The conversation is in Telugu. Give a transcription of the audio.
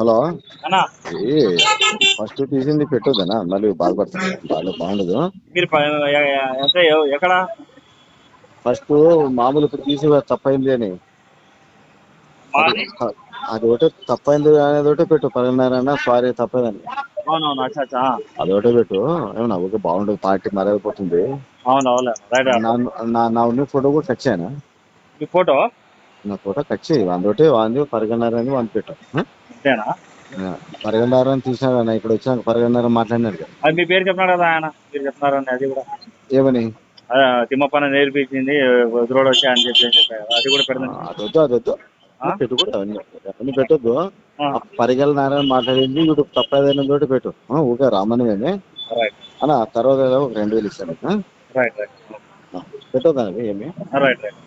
హలో? ఫస్ట్ తీసింది పెట్టొద్దనా మళ్ళీ బాధపడుతుంది బాగా బాగుండదు. మీరు ఎక్కడ? ఫస్ట్ మామూలు ఇప్పుడు తీసి తప్పైంది అని. అది ఒకటే తప్పైంది అనేది ఒకటే పెట్టు పదిన్నర సారీ తప్పదని. ఒకటే పెట్టు. ఏమన్నా ఓకే బాగుండదు పార్టీ మరైపోతుంది నా ఉన్న ఫోటో కూడా కట్ చేయనా? మీ ఫోటో? నా ఫోటో కట్ చేయి అందుకే వాంది పరగన్నర అని వాంది పెట్టు? అంతేనా అని తీసినాడు అన్న ఇక్కడ వచ్చాక పరగన్నర మాట్లాడినాడు అది మీ పేరు చెప్పినాడు కదా ఆయన మీరు చెప్తున్నారని అది కూడా. ఏమని? అదే, తిమ్మప్పన నేర్పించింది ఎదురోడు వచ్చా అని చెప్పి చెప్పారు. అది కూడా ఆ, పెడదాం అది వద్దు అది వద్దు. ఆ? పెట్టు కూడా అవన్నీ. అవన్నీ పెట్టొద్దు. పరిగెల మాట్లాడింది వీడు తప్పేదైనా తోటి పెట్టు. ఊకే రామన్నమేమి రైట్ అన్న తర్వాత ఒక రెండు వేలు ఇస్తాను. పెట్టొద్దు అది ఏమి? Right right